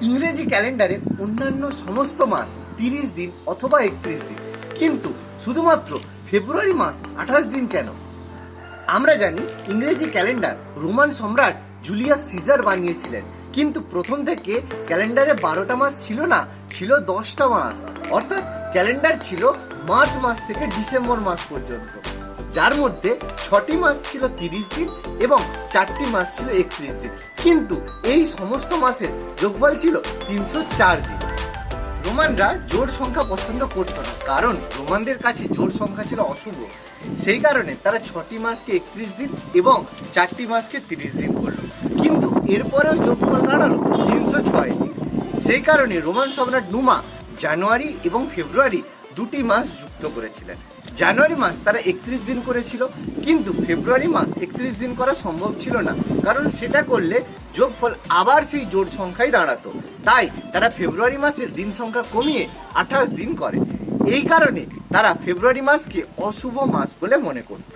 ইংরেজি ক্যালেন্ডারে অন্যান্য সমস্ত মাস তিরিশ দিন অথবা একত্রিশ দিন। কিন্তু শুধুমাত্র ফেব্রুয়ারি মাস আঠাশ দিন কেন? আমরা জানি ইংরেজি ক্যালেন্ডার রোমান সম্রাট জুলিয়াস সিজার বানিয়েছিলেন। কিন্তু প্রথম থেকে ক্যালেন্ডারে বারোটা মাস ছিল না, ছিল দশটা মাস। অর্থাৎ ক্যালেন্ডার ছিল মার্চ মাস থেকে ডিসেম্বর মাস পর্যন্ত। যার মধ্যে ছটি মাস ছিল তিরিশ দিন এবং চারটি মাস ছিল একত্রিশ দিন। কিন্তু এই সমস্ত মাসের যোগফল ছিল তিনশো চার দিন। রোমানরা জোড় সংখ্যা পছন্দ করতো না, কারণ রোমানদের কাছে জোড় সংখ্যা ছিল অশুভ। সেই কারণে তারা ছটি মাসকে একত্রিশ দিন এবং চারটি মাসকে তিরিশ দিন করল। কিন্তু এরপরেও যোগফল দাঁড়াল তিনশো ছয় দিন। সেই কারণে রোমান সম্রাট নুমা জানুয়ারি এবং ফেব্রুয়ারি দুটি মাস যুক্ত করেছিলেন। জানুয়ারি মাস তারা একত্রিশ দিন করেছিল, কিন্তু ফেব্রুয়ারি মাস একত্রিশ দিন করা সম্ভব ছিল না, কারণ সেটা করলে যোগফল আবার সেই জোড় সংখ্যাই দাঁড়াতো। তাই তারা ফেব্রুয়ারি মাসের দিন সংখ্যা কমিয়ে আঠাশ দিন করে। এই কারণে তারা ফেব্রুয়ারি মাসকে অশুভ মাস বলে মনে করত।